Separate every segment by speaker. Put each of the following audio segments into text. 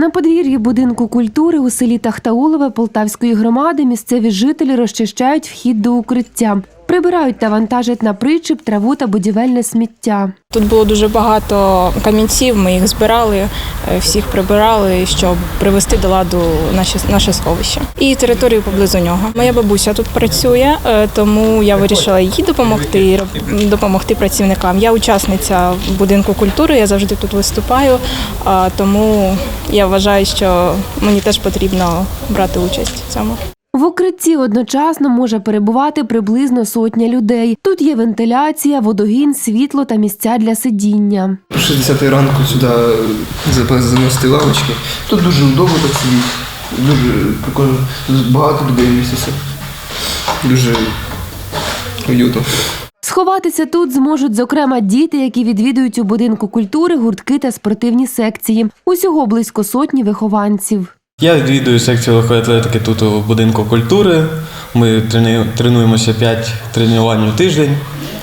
Speaker 1: На подвір'ї будинку культури у селі Тахтаулове Полтавської громади місцеві жителі розчищають вхід до укриття. Прибирають та вантажать на причіп траву та будівельне сміття.
Speaker 2: Тут було дуже багато камінців, ми їх збирали, е, всіх прибирали, щоб привести до ладу наше, наше сховище. І територію поблизу нього. Моя бабуся тут працює, е, тому я вирішила їй допомогти, допомогти працівникам. Я учасниця будинку культури, я завжди тут виступаю, тому я вважаю, що мені теж потрібно брати участь в цьому.
Speaker 1: В укритті одночасно може перебувати приблизно сотня людей. Тут є вентиляція, водогін, світло та місця для сидіння.
Speaker 3: О 60 ранку сюди заносити лавочки. Тут дуже удобно так сидіти. Дуже прикольно. Тут багато людей міститься. Дуже уютно.
Speaker 1: Сховатися тут зможуть, зокрема, діти, які відвідують у будинку культури гуртки та спортивні секції. Усього близько сотні вихованців.
Speaker 4: Я відвідую секцію легкої атлетики тут у будинку культури. Ми тренуємося 5 тренувань у тиждень.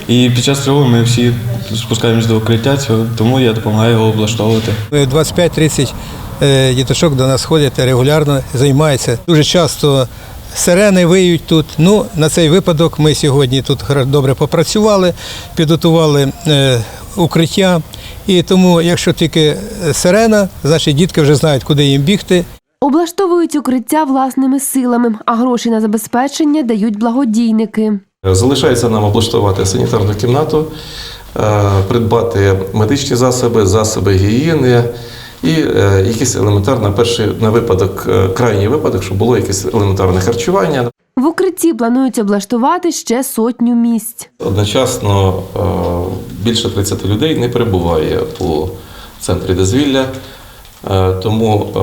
Speaker 4: І під час тривоги ми всі спускаємось до укриття, цього, тому я допомагаю його облаштовувати.
Speaker 5: 25-30 е, діточок до нас ходять регулярно, займаються. Дуже часто сирени виють тут. Ну, на цей випадок ми сьогодні тут добре попрацювали, підготували е, укриття. І тому, якщо тільки сирена, значить дітки вже знають, куди їм бігти.
Speaker 1: Облаштовують укриття власними силами, а гроші на забезпечення дають благодійники.
Speaker 6: Залишається нам облаштувати санітарну кімнату, е, придбати медичні засоби, засоби гігієни і е, якийсь елементарний перший на випадок, е, крайній випадок, щоб було якесь елементарне харчування.
Speaker 1: В укритті планують облаштувати ще сотню місць.
Speaker 6: Одночасно більше 30 людей не перебуває у центрі дозвілля, тому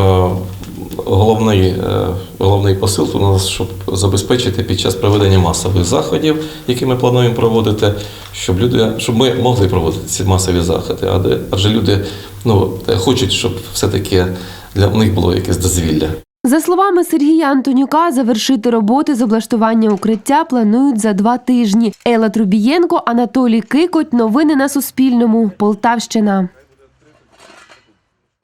Speaker 6: головний, е, головний посил у нас, щоб забезпечити під час проведення масових заходів, які ми плануємо проводити, щоб люди, щоб ми могли проводити ці масові заходи. Адже- Адже люди ну, хочуть, щоб все-таки для них було якесь дозвілля.
Speaker 1: За словами Сергія Антонюка, завершити роботи з облаштування укриття планують за два тижні. Ела Трубієнко, Анатолій Кикоть. Новини на Суспільному. Полтавщина.